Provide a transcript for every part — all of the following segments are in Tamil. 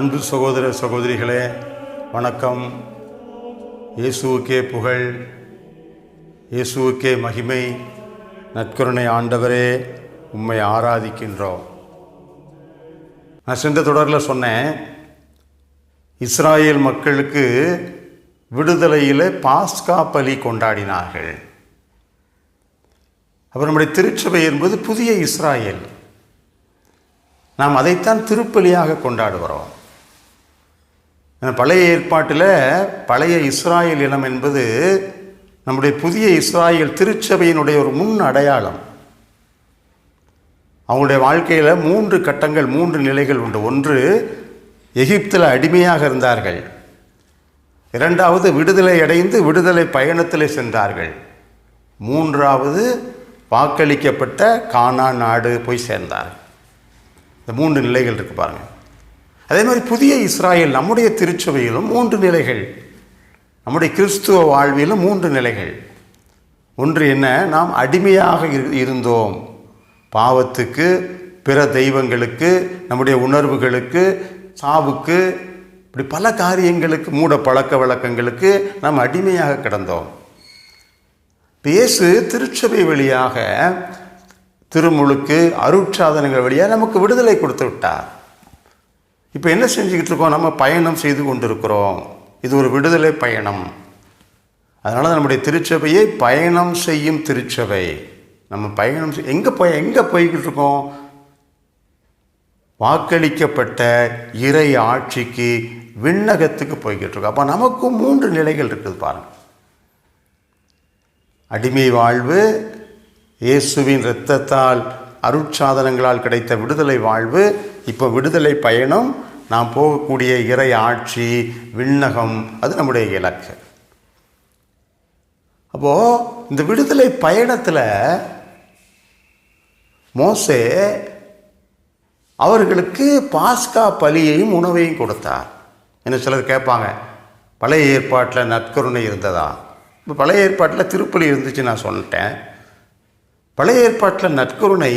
அன்பு சகோதர சகோதரிகளே வணக்கம். இயேசுவுக்கே புகழ் இயேசுவுக்கே மகிமை. நற்கருணை ஆண்டவரே உம்மை ஆராதிக்கின்றோம். நான் சென்ற தொடரில் சொன்னேன் இஸ்ராயேல் மக்களுக்கு விடுதலையில் பாஸ்கா பலி கொண்டாடினார்கள். அப்போ நம்முடைய திருச்சபை என்பது புதிய இஸ்ராயேல். நாம் அதைத்தான் திருப்பலியாக கொண்டாடுகிறோம். பழைய ஏற்பாட்டில் பழைய இஸ்ராயல் இனம் என்பது நம்முடைய புதிய இஸ்ராயல் திருச்சபையினுடைய ஒரு முன் அடையாளம். அவங்களுடைய வாழ்க்கையில் மூன்று கட்டங்கள் மூன்று நிலைகள் உண்டு. ஒன்று எகிப்தில் அடிமையாக இருந்தார்கள். இரண்டாவது விடுதலை அடைந்து விடுதலை பயணத்தில் சென்றார்கள். மூன்றாவது வாக்களிக்கப்பட்ட கானா நாடு போய் சேர்ந்தார் இந்த மூன்று நிலைகள் இருக்கு பாருங்கள் அதே மாதிரி புதிய இஸ்ராயல் நம்முடைய திருச்சபையிலும் மூன்று நிலைகள். நம்முடைய கிறிஸ்துவ வாழ்விலும் மூன்று நிலைகள். ஒன்று என்ன? நாம் அடிமையாக இருந்தோம். பாவத்துக்கு பிற தெய்வங்களுக்கு நம்முடைய உணர்வுகளுக்கு சாவுக்கு இப்படி பல காரியங்களுக்கு மூட பழக்க வழக்கங்களுக்கு நாம் அடிமையாக கிடந்தோம். பேசு திருச்சபை வழியாக திருமுழுக்கு அருட்சாதனங்கள் வழியாக நமக்கு விடுதலை கொடுத்து விட்டார். இப்போ என்ன செஞ்சுக்கிட்டு இருக்கோம் நம்ம பயணம் செய்து கொண்டிருக்கிறோம். இது ஒரு விடுதலை பயணம். அதனால் நம்முடைய திருச்சபையை பயணம் செய்யும் திருச்சபை. நம்ம பயணம் செய் எங்கே போய் எங்கே போய்கிட்டு இருக்கோம் வாக்களிக்கப்பட்ட இறை ஆட்சிக்கு விண்ணகத்துக்கு போய்கிட்டு இருக்கோம் அப்போ நமக்கும் மூன்று நிலைகள் இருக்குது பாருங்கள் அடிமை வாழ்வு இயேசுவின் இரத்தத்தால் அருட்சாதனங்களால் கிடைத்த விடுதலை வாழ்வு இப்போ விடுதலை பயணம் நாம் போகக்கூடிய இறை ஆட்சி விண்ணகம் அது நம்முடைய இலக்கு. அப்போது இந்த விடுதலை பயணத்தில் மோசே அவர்களுக்கு பாஸ்கா பலியையும் உணவையும் கொடுத்தார். என்ன சிலர் கேட்பாங்க பழைய ஏற்பாட்டில் நற்கருணை இருந்ததா? இப்போ பழைய ஏற்பாட்டில் திருப்பலி இருந்துச்சு நான் சொல்லிட்டேன். பழைய ஏற்பாட்டில் நற்கருணை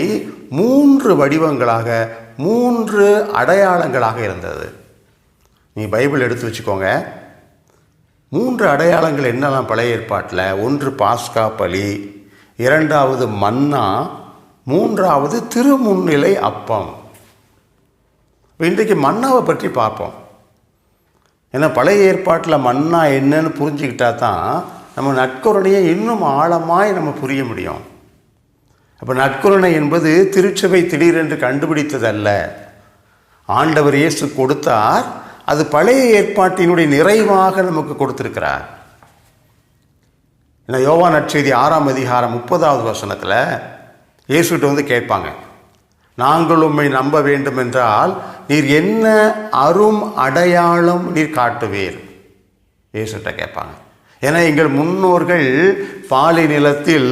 மூன்று வடிவங்களாக மூன்று அடையாளங்களாக இருந்தது. நீ பைபிள் எடுத்து வச்சுக்கோங்க. மூன்று அடையாளங்கள் என்னெல்லாம் பழைய ஏற்பாட்டில்? ஒன்று பாஸ்கா பலி இரண்டாவது மன்னா மூன்றாவது திருமுன்னிலை அப்பம். இன்றைக்கு மன்னாவை பற்றி பார்ப்போம். ஏன்னா பழைய ஏற்பாட்டில் மன்னா என்னன்னு புரிஞ்சுக்கிட்டா தான் நம்ம நட்கருணையை இன்னும் ஆழமாய் நம்ம புரிய முடியும். அப்போ நற்கருணை என்பது திருச்சபை திடீரென்று கண்டுபிடித்ததல்ல. ஆண்டவர் இயேசு கொடுத்தார் அது பழைய ஏற்பாட்டினுடைய நிறைவாக நமக்கு கொடுத்திருக்கிறார். ஏன்னா யோவா நற்செய்தி ஆறாம் அதிகாரம் முப்பதாவது வசனத்தில் இயேசுகிட்ட வந்து கேட்பாங்க நாங்கள் உண்மை நம்ப வேண்டும் என்றால் நீர் என்ன அரும் அடையாளம் நீர் காட்டுவீர்? இயேசுகிட்ட கேட்பாங்க. ஏன்னா எங்கள் முன்னோர்கள் பாலை நிலத்தில்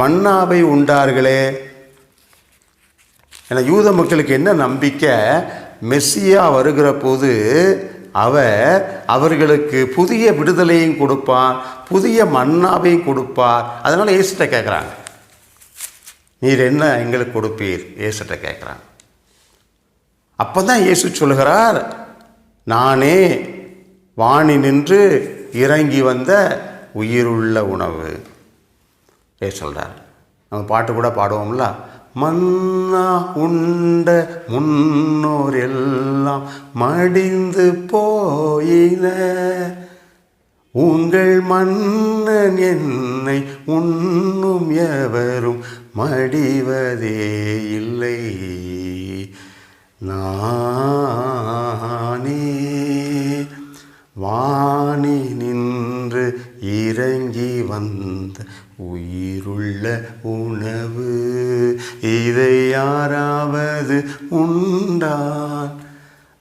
மன்னாவை உண்டார்களே. ஏன்னா யூத மக்களுக்கு என்ன நம்பிக்கை? மெஸ்ஸியா வருகிற போது அவர் அவர்களுக்கு புதிய விடுதலையும் கொடுப்பார் புதிய மன்னாவையும் கொடுப்பார் அதனால் ஏசுட்ட கேட்குறாங்க நீர் என்ன எங்களுக்கு கொடுப்பீர்? ஏசுட்ட கேட்குறாங்க அப்போ தான் இயேசு சொல்கிறார் நானே வாணி நின்று இறங்கி வந்த உயிருள்ள உணவு. ஏ சொல்கிறார் நம்ம பாட்டு கூட பாடுவோம்ல. மன்னா உண்ட முன்னோர் எல்லாம் மடிந்து போயின. உங்கள் மன்னன் என்னை உண்ணும் எவரும் மடிவதே இல்லை. நானே வாணி நின்று இறங்கி வந்த உயிருள்ள உணவு. இதை யாராவது உண்டான்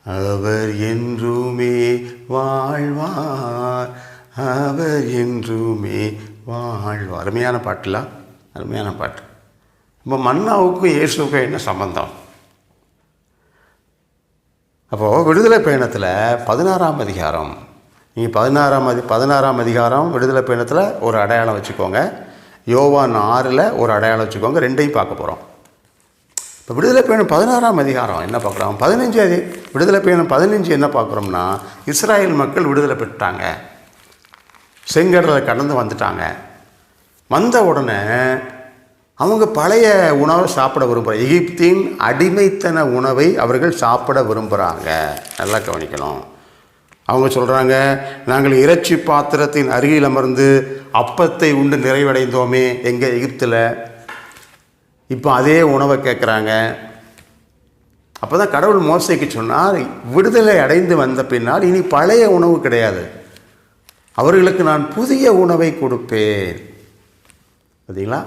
அவர் என்றுமே வாழ்வார். அவர் என்றுமே வாழ்வார். அருமையான பாட்டுலாம் அருமையான பாட்டு. இப்போ மன்னாவுக்கும் இயேசுக்கும் என்ன சம்பந்தம்? அப்போது விடுதலை பயணத்தில் பதினாறாம் அதிகாரம். நீங்கள் பதினாறாம் அதி பதினாறாம் அதிகாரம் விடுதலை பயணத்தில் ஒரு அடையாளம் வச்சுக்கோங்க. யோவான் ஆறில் ஒரு அடையாளம் வச்சுக்கோங்க. ரெண்டையும் பார்க்க போகிறோம் இப்போ விடுதலை பயணம் பதினாறாம் அதிகாரம் என்ன பார்க்குறோம்? பதினஞ்சு அதி விடுதலை பயணம் பதினஞ்சு என்ன பார்க்குறோம்னா இஸ்ராயேல் மக்கள் விடுதலை பெற்றாங்க. செங்கடலை கடந்து வந்துட்டாங்க. வந்த உடனே அவங்க பழைய உணவை சாப்பிட விரும்புகிறாங்க எகிப்தின் அடிமைத்தன உணவை அவர்கள் சாப்பிட விரும்புகிறாங்க நல்லா கவனிக்கணும். அவங்க சொல்கிறாங்க நாங்கள் இறைச்சி பாத்திரத்தின் அருகில் அமர்ந்து அப்பத்தை உண்டு நிறைவடைந்தோமே எங்கள் எகிப்தில்? இப்போ அதே உணவை கேட்குறாங்க அப்போ தான் கடவுள் மோசைக்கு சொன்னார் விடுதலை அடைந்து வந்த பின்னால் இனி பழைய உணவு கிடையாது. அவர்களுக்கு நான் புதிய உணவை கொடுப்பேன். பார்த்தீங்களா?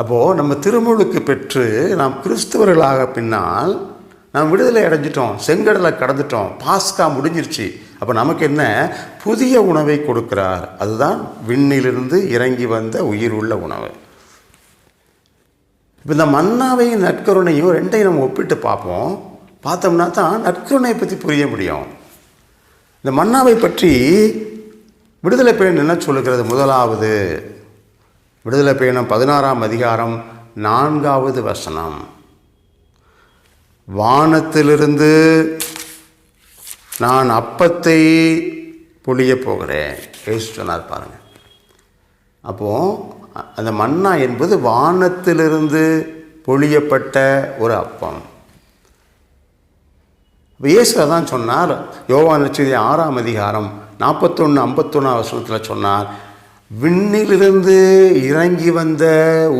அப்போது நம்ம திருமுழுக்கு பெற்று நாம் கிறிஸ்துவர்களாக பின்னால் நாம் விடுதலை அடைஞ்சிட்டோம் செங்கடலை கடந்துட்டோம் பாஸ்கா முடிஞ்சிருச்சு. அப்போ நமக்கு என்ன புதிய உணவை கொடுக்கிறார். அதுதான் விண்ணிலிருந்து இறங்கி வந்த உயிர் உள்ள உணவு. இப்போ இந்த மன்னாவையும் நற்கருணையும் ரெண்டையும் நம்ம ஒப்பிட்டு பார்ப்போம். பார்த்தோம்னா தான் நற்கருணையை பற்றி புரிய முடியும். இந்த மன்னாவை பற்றி விடுதலை பயணம் என்ன சொல்லுகிறது? முதலாவது விடுதலை பயணம் பதினாறாம் அதிகாரம் நான்காவது வசனம். வானத்திலிருந்து நான் அப்பத்தை பொழிய போகிறேன். ஏசு சொன்னார் பாருங்கள் அப்போது அந்த மன்னா என்பது வானத்திலிருந்து பொழியப்பட்ட ஒரு அப்பம். இயேசு தான் சொன்னார். யோவான் நச்சதி ஆறாம் அதிகாரம் நாற்பத்தொன்று ஐம்பத்தொன்னாம் வருஷத்தில் சொன்னார் விண்ணிலிருந்து இறங்கி வந்த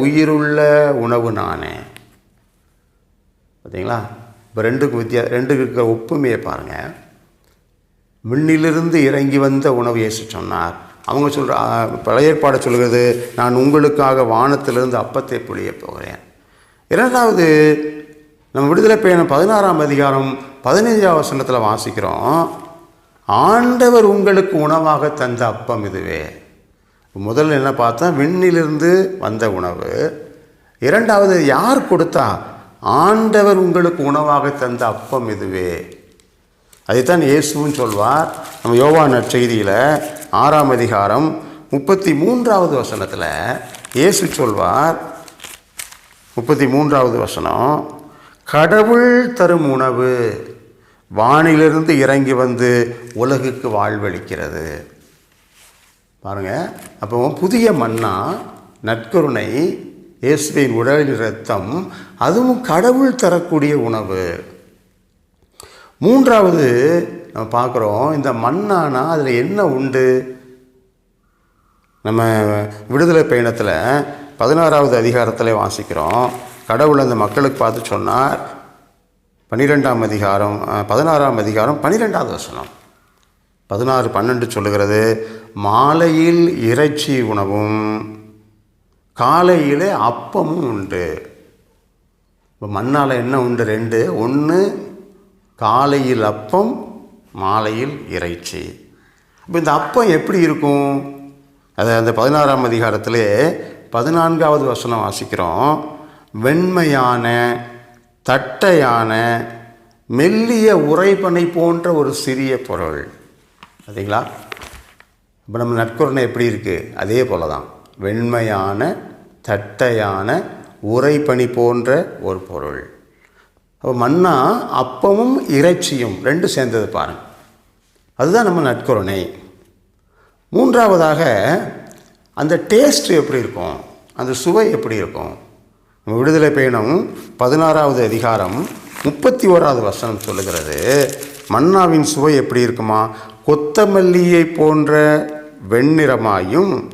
உயிருள்ள உணவு நானே. பார்த்தீங்களா இப்போ ரெண்டுக்கும் வித்தியா ரெண்டுக்கு இருக்கிற ஒப்புமையை பாருங்கள் விண்ணிலிருந்து இறங்கி வந்த உணவு இயேசு சொன்னார். அவங்க சொல்கிற பழையற்பாடை சொல்கிறது நான் உங்களுக்காக வானத்திலிருந்து அப்பத்தை புளிய போகிறேன். இரண்டாவது நம்ம விடுதலை பயணம் பதினாறாம் அதிகாரம் பதினைஞ்சாம் வசனத்தில் வாசிக்கிறோம் ஆண்டவர் உங்களுக்கு உணவாக தந்த அப்பம் இதுவே. முதல்ல என்ன பார்த்தா விண்ணிலிருந்து வந்த உணவு. இரண்டாவது யார் கொடுத்தா ஆண்டவர் உங்களுக்கு உணவாக தந்த அப்பம் இதுவே? அதைத்தான் இயேசுவும் சொல்வார். நம்ம யோவா நற்செய்தியில் ஆறாம் அதிகாரம் முப்பத்தி மூன்றாவது வசனத்தில் இயேசு சொல்வார். முப்பத்தி மூன்றாவது வசனம் கடவுள் தரும் உணவு வானிலிருந்து இறங்கி வந்து உலகுக்கு வாழ்வளிக்கிறது. பாருங்கள் அப்போ புதிய மன்னா நற்கருணை இயேசுவின் உடலின் ரத்தம் அதுவும் கடவுள் தரக்கூடிய உணவு. மூன்றாவது நம்ம பார்க்குறோம் இந்த மண்ணானா அதில் என்ன உண்டு? நம்ம விடுதலை பயணத்தில் பதினாறாவது அதிகாரத்தில் வாசிக்கிறோம். கடவுள் அந்த மக்களுக்கு பார்த்து சொன்னார் பன்னிரெண்டாம் அதிகாரம் பதினாறாம் அதிகாரம் பன்னிரெண்டாவது வசனம். பதினாறு பன்னெண்டு சொல்லுகிறது மாலையில் இறைச்சி உணவும் காலையில் அப்பமும் உண்டு. இப்போ மண்ணால் என்ன உண்டு? ரெண்டு. ஒன்று காலையில் அப்பம் மாலையில் இறைச்சி. இப்போ இந்த அப்பம் எப்படி இருக்கும்? அது அந்த பதினாறாம் அதிகாரத்தில் பதினான்காவது வசனம் வாசிக்கிறோம். வெண்மையான தட்டையான மெல்லிய உறைபனை போன்ற ஒரு சிறிய பொருள். பார்த்தீங்களா? இப்போ நம்ம நற்கருணை எப்படி இருக்குது அதே போல தான் வெண்மையான தட்டையான உறைபனி போன்ற ஒரு பொருள். அப்போ மண்ணா அப்பமும் இறைச்சியும் ரெண்டும் சேர்ந்தது பாருங்கள் அதுதான் நம்ம நட்கருணை மூன்றாவதாக அந்த டேஸ்ட் எப்படி இருக்கும்? அந்த சுவை எப்படி இருக்கும்? நம்ம விடுதலை பயணம் பதினாறாவது அதிகாரம் முப்பத்தி ஓராவது வசனம் சொல்லுகிறது மன்னாவின் சுவை எப்படி இருக்குமா? கொத்தமல்லியை போன்ற வெண்ணிறமாயும்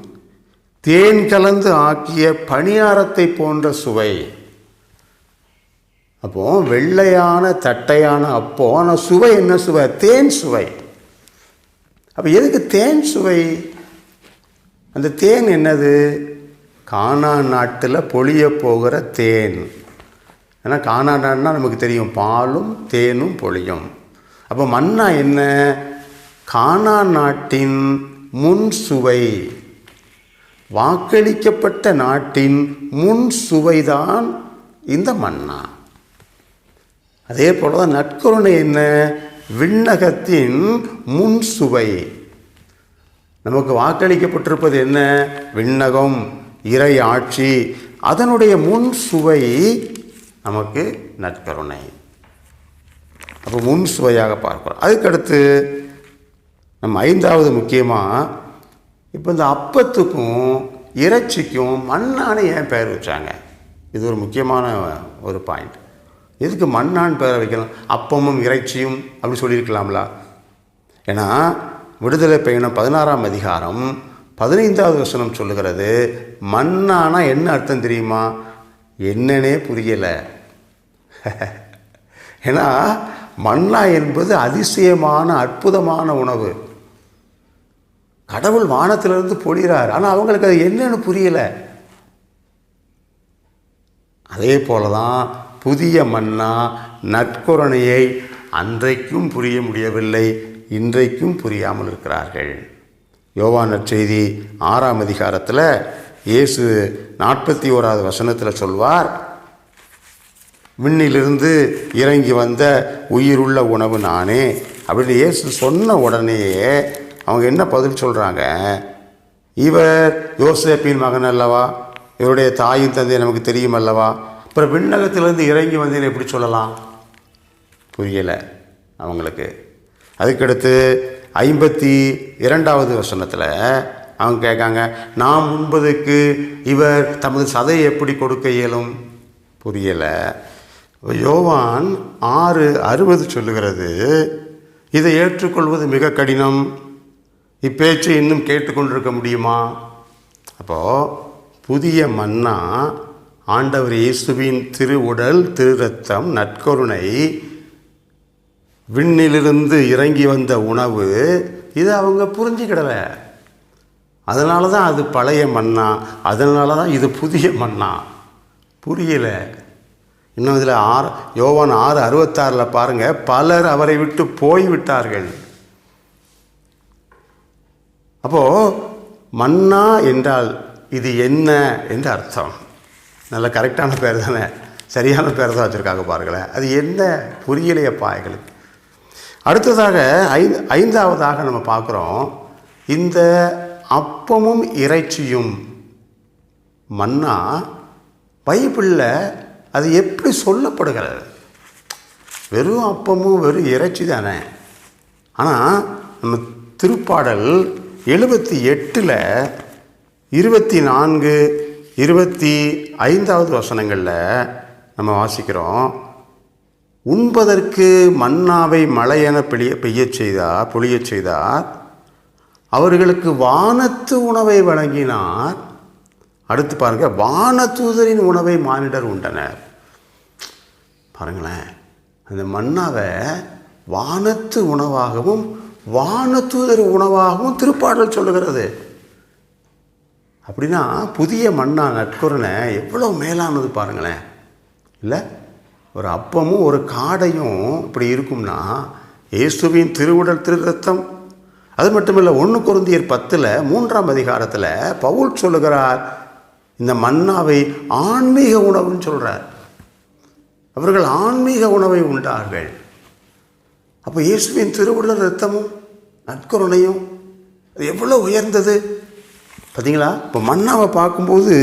தேன் கலந்து ஆக்கிய பணியாரத்தை போன்ற சுவை. அப்போ வெள்ளையான தட்டையான அப்போ ஆனால் சுவை என்ன சுவை? தேன் சுவை. அப்போ எதுக்கு தேன் சுவை? அந்த தேன் என்னது? கானா நாட்டில் பொழிய போகிற தேன். ஏன்னா கானா நாடுனா நமக்கு தெரியும் பாலும் தேனும் பொழியும். அப்போ மன்னா என்ன? கானா நாட்டின் முன் சுவை. வாக்களிக்கப்பட்ட நாட்டின் முன் சுவைதான் இந்த மன்னா. அதே போல தான் நற்கருணை என்ன? விண்ணகத்தின் முன் சுவை. நமக்கு வாக்களிக்கப்பட்டிருப்பது என்ன? விண்ணகம் இறை ஆட்சி. அதனுடைய முன் சுவை நமக்கு நற்கருணை. அப்போ முன் சுவையாக பார்க்கிறோம். அதுக்கடுத்து நம்ம ஐந்தாவது முக்கியமாக இப்போ இந்த அப்பத்துக்கும் இறைச்சிக்கும் மண்ணான ஏன் பெயர் வச்சாங்க? இது ஒரு முக்கியமான ஒரு பாயிண்ட் எதுக்கு மண்ணான் பெயர் வைக்கலாம்? அப்பமும் இறைச்சியும் அப்படி சொல்லியிருக்கலாம்ல. ஏன்னா விடுதலை பயணம் பதினாறாம் அதிகாரம் பதினைந்தாவது வசனம் சொல்லுகிறது மண்ணானா என்ன அர்த்தம் தெரியுமா? என்னன்னே புரியலை. ஏன்னா மன்னா என்பது அதிசயமான அற்புதமான உணவு. கடவுள் வானத்திலிருந்து பொழிகிறார். ஆனால் அவங்களுக்கு அது என்னன்னு புரியலை. அதே போல தான் புதிய மன்னா நற்கொரணையை அன்றைக்கும் புரிய முடியவில்லை இன்றைக்கும் புரியாமல் இருக்கிறார்கள். யோவான் நற்செய்தி ஆறாம் அதிகாரத்தில் இயேசு நாற்பத்தி ஓராவது வசனத்தில் சொல்வார் விண்ணிலிருந்து இறங்கி வந்த உயிருள்ள உணவு நானே. அப்படின்னு இயேசு சொன்ன உடனேயே அவங்க என்ன பதில் சொல்கிறாங்க இவர் யோசேப்பின் மகன் அல்லவா? இவருடைய தாயும் தந்தை நமக்கு தெரியும் அல்லவா? அப்புறம் விண்ணகத்திலேருந்து இறங்கி வந்தேன்னு எப்படி சொல்லலாம்? புரியலை அவங்களுக்கு. அதுக்கடுத்து ஐம்பத்தி இரண்டாவது வசனத்தில் அவங்க கேட்காங்க நாம் உண்பதுக்கு இவர் தமது சதையை எப்படி கொடுக்க இயலும்? புரியலை. யோவான் ஆறு அறுபது சொல்லுகிறது இதை ஏற்றுக்கொள்வது மிக கடினம். இப்பேச்சு இன்னும் கேட்டுக்கொண்டிருக்க முடியுமா? அப்போது புதிய மன்னா ஆண்டவர் இயேசுவின் திருவுடல் திரு ரத்தம் நற்கருணை விண்ணிலிருந்து இறங்கி வந்த உணவு இதை அவங்க புரிஞ்சுக்கிடலை. அதனால தான் அது பழைய மண்ணா அதனால தான் இது புதிய மண்ணா புரியலை. இன்னும் இதில் ஆறு யோவான் ஆறு அறுபத்தாறில் பாருங்கள் பலர் அவரை விட்டு போய்விட்டார்கள். அப்போது மன்னா என்றால் இது என்ன என்று அர்த்தம். நல்ல கரெக்டான பேர் தானே. சரியான பேர் தான் வச்சுருக்காங்க பாருங்களேன். அது என்ன புரியலையப்பா எங்களுக்கு அடுத்ததாக ஐந்து ஐந்தாவதாக நம்ம பார்க்குறோம். இந்த அப்பமும் இறைச்சியும் மன்னா பைபிளில் அது எப்படி சொல்லப்படுகிறது? வெறும் அப்பமும் வெறும் இறைச்சி தானே. ஆனால் நம்ம திருப்பாடல் எழுபத்தி எட்டில் இருபத்தி நான்கு இருபத்தி ஐந்தாவது வசனங்களில் நம்ம வாசிக்கிறோம் உண்பதற்கு மன்னாவை மழையென பெய்ய பெய்யச் செய்தார் பொழியச் செய்தார் அவர்களுக்கு வானத்து உணவை வழங்கினார். அடுத்து பாருங்கள் வானதூதரின் உணவை மானிடர் உண்டனர். பாருங்களேன் அந்த மன்னாவை வானத்து உணவாகவும் வானதூதர் உணவாகவும் திருப்பாடல் சொல்லுகிறது. அப்படின்னா புதிய மன்னா நட்குறனை எவ்வளோ மேலானது பாருங்களேன். இல்லை? ஒரு அப்பமும் ஒரு காடையும் இப்படி இருக்கும்னா இயேசுவின் திருவுடல் திரு ரத்தம் அது மட்டும் இல்லை ஒன்று குருந்தியர் பத்தில் மூன்றாம் அதிகாரத்தில் பவுல் சொல்லுகிறார் இந்த மன்னாவை ஆன்மீக உணவுன்னு சொல்கிறார் அவர்கள் ஆன்மீக உணவை உண்டார்கள். அப்போ இயேசுவின் திருவுடல் ரத்தமும் நற்கருணையும் அது எவ்வளோ உயர்ந்தது? பார்த்தீங்களா இப்போ மன்னாவை பார்க்கும்போது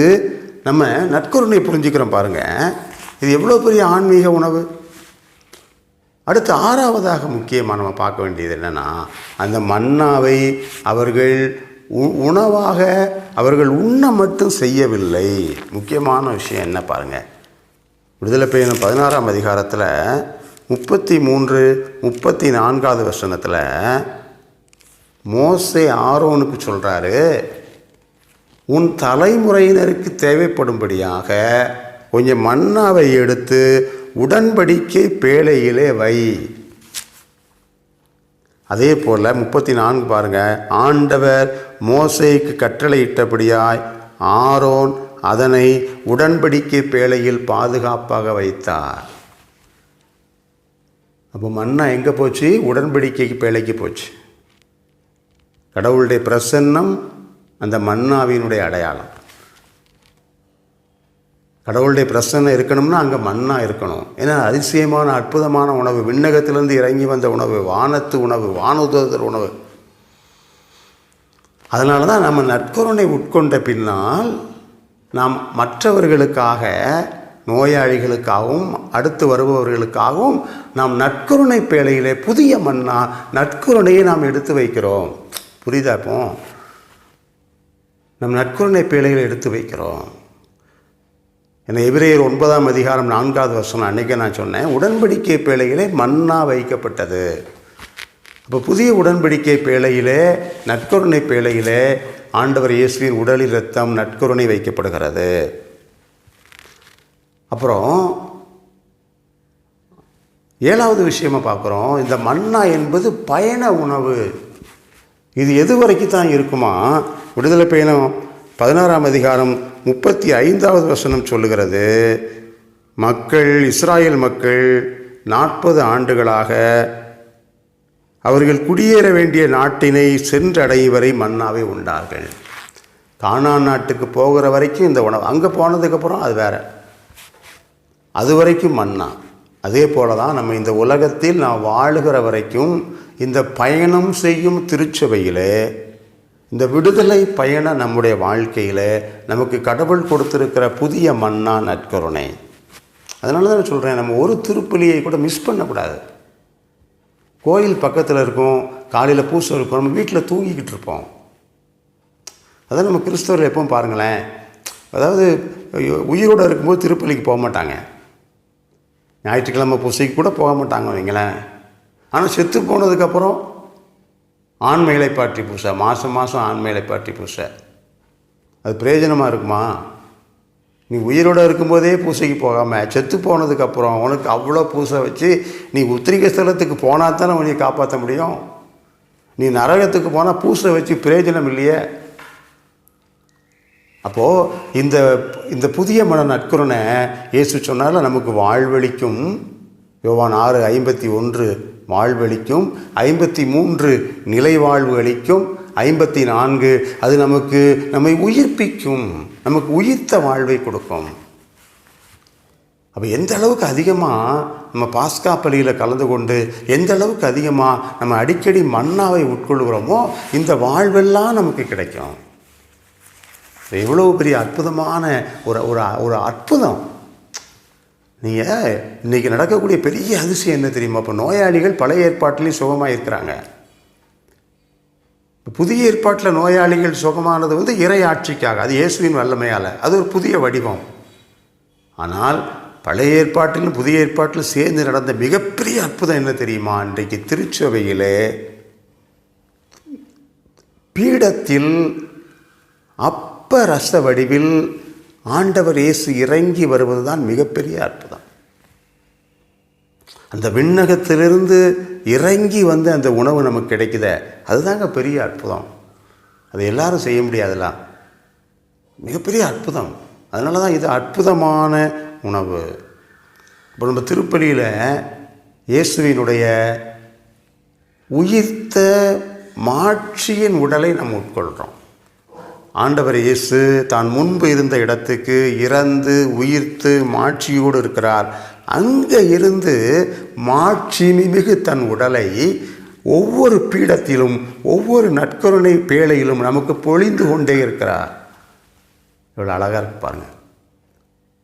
நம்ம நற்கருணை புரிஞ்சுக்கிறோம் பாருங்கள் இது எவ்வளோ பெரிய ஆன்மீக உணவு? அடுத்து ஆறாவதாக முக்கியமாக நம்ம பார்க்க வேண்டியது என்னென்னா அந்த மன்னாவை அவர்கள் உ- உணவாக அவர்கள் உண்ண மட்டும் செய்யவில்லை. முக்கியமான விஷயம் என்ன பாருங்கள் விடுதலை பயணம் பதினாறாம் அதிகாரத்தில் முப்பத்தி மூன்று முப்பத்தி நான்காவது வசனத்தில் மோசை ஆரோனுக்கு சொல்கிறாரு உன் தலைமுறையினருக்கு தேவைப்படும்படியாக கொஞ்சம் மன்னாவை எடுத்து உடன்படிக்கை பேழையிலே வை. அதே போல் முப்பத்தி நான்கு பாருங்கள் ஆண்டவர் மோசைக்கு கட்டளையிட்டபடியாய் ஆரோன் அதனை உடன்படிக்கை பேழையில் பாதுகாப்பாக வைத்தார். அப்போ மன்னா எங்கே போச்சு? உடன்படிக்கைக்கு பேழைக்கு போச்சு. கடவுளுடைய பிரசன்னம் அந்த மன்னாவினுடைய அடையாளம். கடவுளுடைய பிரசனை இருக்கணும்னா அங்கே மண்ணாக இருக்கணும். ஏன்னா அதிசயமான அற்புதமான உணவு விண்ணகத்திலிருந்து இறங்கி வந்த உணவு வானத்து உணவு வானுதர் உணவு. அதனால தான் நம்ம நற்கருணை உட்கொண்ட பின்னால் நாம் மற்றவர்களுக்காக நோயாளிகளுக்காகவும் அடுத்து வருபவர்களுக்காகவும் நாம் நற்கருணை பேழையிலே புதிய மண்ணாக நற்கருணையை நாம் எடுத்து வைக்கிறோம். புரியுதா இப்போ? நம் நற்கருணை பேழையில் எடுத்து வைக்கிறோம். என்னை எபிரேயர் ஒன்பதாம் அதிகாரம் நான்காவது வருஷம் அன்றைக்கே நான் சொன்னேன். உடன்படிக்கை பேழையிலே மன்னா வைக்கப்பட்டது. அப்போ புதிய உடன்படிக்கை பேழையிலே நற்கருணை பேழையிலே ஆண்டவர் இயேசுவின் உடலில் ரத்தம் நற்கருணை வைக்கப்படுகிறது. அப்புறம் ஏழாவது விஷயமா பார்க்குறோம். இந்த மன்னா என்பது பயண உணவு. இது எது வரைக்கும் தான் இருக்குமா? விடுதலை பயணம் பதினாறாம் அதிகாரம் முப்பத்தி ஐந்தாவது வசனம் சொல்லுகிறது மக்கள் இஸ்ராயேல் மக்கள் நாற்பது ஆண்டுகளாக அவர்கள் குடியேற வேண்டிய நாட்டினை சென்றடையும் வரை மன்னாவை உண்டார்கள். கானான் நாட்டுக்கு போகிற வரைக்கும் இந்த உணவு அங்கே போனதுக்கப்புறம் அது வேற. அது வரைக்கும் மன்னா. அதே போல தான் நம்ம இந்த உலகத்தில் நாம் வாழுகிற வரைக்கும் இந்த பயணம் செய்யும் திருச்சபையில் இந்த விடுதலை பயணம் நம்முடைய வாழ்க்கையில் நமக்கு கடவுள் கொடுத்துருக்கிற புதிய மன்னா நற்கருணை. அதனால தான் சொல்கிறேன் நம்ம ஒரு திருப்பலியை கூட மிஸ் பண்ணக்கூடாது. கோயில் பக்கத்தில் இருக்கும் காலையில் பூசை இருக்கும் நம்ம வீட்டில் தூங்கிக்கிட்டு இருப்போம். அதான் நம்ம கிறிஸ்தவர்கள் எப்பவும் பாருங்களேன் அதாவது ஐயோ, உயிரோடு இருக்கும்போது திருப்பலிக்கு போக மாட்டாங்க. ஞாயிற்றுக்கிழமை பூசைக்கு கூட போக மாட்டாங்க வைங்களேன். ஆனால் செத்து போனதுக்கப்புறம் ஆண்மைகளை பாட்டி பூசை மாதம் மாதம் ஆண்மைகளை பாட்டி பூசை. அது பிரயோஜனமாக இருக்குமா? நீ உயிரோடு இருக்கும்போதே பூசைக்கு போகாமல் செத்து போனதுக்கப்புறம் உனக்கு அவ்வளோ பூசை வச்சு நீ உத்திரிக ஸ்தலத்துக்கு போனால் தானே உன்னை காப்பாற்ற முடியும்? நீ நரகத்துக்கு போனால் பூசை வச்சு பிரயோஜனம் இல்லையே? அப்போது இந்த இந்த புதிய மன நற்கருணை இயேசு சொன்னால நமக்கு வாழ்வழிக்கும் யோவான் ஆறு ஐம்பத்தி ஒன்று. வாழ்வளிக்கும் ஐம்பத்தி மூன்று நிலை வாழ்வு அளிக்கும் ஐம்பத்தி நான்கு அது நமக்கு நம்மை உயிர்ப்பிக்கும் நமக்கு உயிர்த்த வாழ்வை கொடுக்கும். அப்போ எந்த அளவுக்கு அதிகமாக நம்ம பாஸ்கா பலியில் கலந்து கொண்டு எந்த அளவுக்கு அதிகமாக நம்ம அடிக்கடி மன்னாவை உட்கொள்கிறோமோ இந்த வாழ்வெல்லாம் நமக்கு கிடைக்கும். இது எவ்வளோ பெரிய அற்புதமான ஒரு ஒரு ஒரு அற்புதம். நீங்கள் இன்றைக்கி நடக்கக்கூடிய பெரிய அதிசயம் என்ன தெரியுமா? இப்போ நோயாளிகள் பழைய ஏற்பாட்டிலையும் சுகமாக இருக்கிறாங்க புதிய ஏற்பாட்டில் நோயாளிகள் சுகமானது வந்து இறை ஆட்சிக்காக அது இயேசுவின் வல்லமையால். அது ஒரு புதிய வடிவம். ஆனால் பழைய ஏற்பாட்டிலும் புதிய ஏற்பாட்டிலும் சேர்ந்து நடந்த மிகப்பெரிய அற்புதம் என்ன தெரியுமா? இன்றைக்கு திருச்சபையிலே பீடத்தில் அப்ப ரச வடிவில் ஆண்டவர் இயேசு இறங்கி வருவது தான் மிகப்பெரிய அற்புதம். அந்த விண்ணகத்திலிருந்து இறங்கி வந்து அந்த உணவு நமக்கு கிடைக்குதே அதுதாங்க பெரிய அற்புதம். அது எல்லாரும் செய்ய முடியாதுலாம் மிகப்பெரிய அற்புதம். அதனால தான் இது அற்புதமான உணவு. இப்போ நம்ம திருப்பலியில் இயேசுவினுடைய உயிர்த்த மாட்சியின் உடலை நம்ம உட்கொள்கிறோம் ஆண்டவர் இயேசு தான் முன்பு இருந்த இடத்துக்கு இறந்து உயிர்த்து மாட்சியோடு இருக்கிறார். அங்கே இருந்து மாட்சி மிகு தன் உடலை ஒவ்வொரு பீடத்திலும் ஒவ்வொரு நட்கருணை பேழையிலும் நமக்கு பொழிந்து கொண்டே இருக்கிறார். இவ்வளோ அழகாக இருக்கு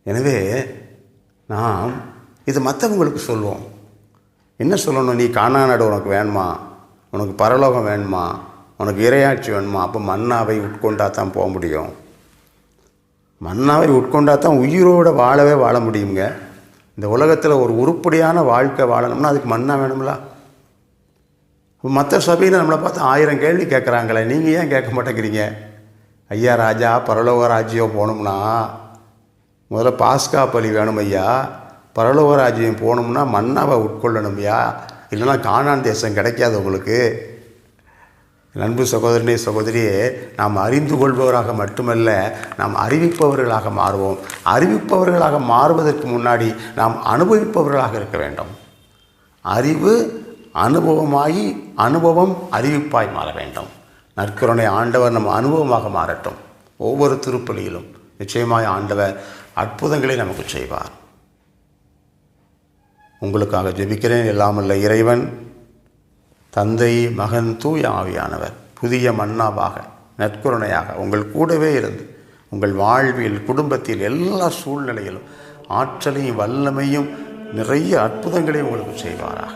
எனவே நாம் இது மற்றவங்களுக்கு சொல்லுவோம் என்ன சொல்லணும்? நீ காணா நாடு உனக்கு வேணுமா? உனக்கு பரலோகம் வேணுமா? உனக்கு இரையாட்சி வேணுமா? அப்போ மன்னாவை உட்கொண்டா தான் போக முடியும். மன்னாவை உட்கொண்டா தான் உயிரோடு வாழவே வாழ முடியுங்க இந்த உலகத்தில் ஒரு உருப்படியான வாழ்க்கை வாழணும்னா அதுக்கு மன்னா வேணும்ல? மற்ற சபையில் நம்மளை பார்த்து ஆயிரம் கேள்வி கேட்குறாங்களே நீங்கள் ஏன் கேட்க மாட்டேங்கிறீங்க? ஐயா ராஜா பரலோக ராஜ்யம் போகணும்னா முதல்ல பாஸ்கா பலி வேணும் ஐயா. பரலோக ராஜ்யம் போகணும்னா மன்னாவை உட்கொள்ளணும் ஐயா. இல்லைன்னா காணான் தேசம் கிடைக்காது உங்களுக்கு. அன்பு சகோதரனே சகோதரியே நாம் அறிந்து கொள்பவராக மட்டுமல்ல நாம் அறிவிப்பவர்களாக மாறுவோம். அறிவிப்பவர்களாக மாறுவதற்கு முன்னாடி நாம் அனுபவிப்பவர்களாக இருக்க வேண்டும். அறிவு அனுபவமாகி அனுபவம் அறிவிப்பாய் மாற வேண்டும். நற்கருணை ஆண்டவர் நம் அனுபவமாக மாறட்டும். ஒவ்வொரு திருப்பலியிலும் நிச்சயமாய் ஆண்டவர் அற்புதங்களை நமக்கு செய்வார். உங்களுக்காக ஜெபிக்கிறேன். இல்லாமல்ல இறைவன் தந்தை மகன் தூய ஆவியானவர் புதிய மன்னாவாக நற்கருணையாக உங்கள் கூடவே இருந்து உங்கள் வாழ்வில் குடும்பத்தில் எல்லா சூழ்நிலையிலும் ஆற்றலையும் வல்லமையும் நிறைய அற்புதங்களை உங்களுக்கு செய்வாராக.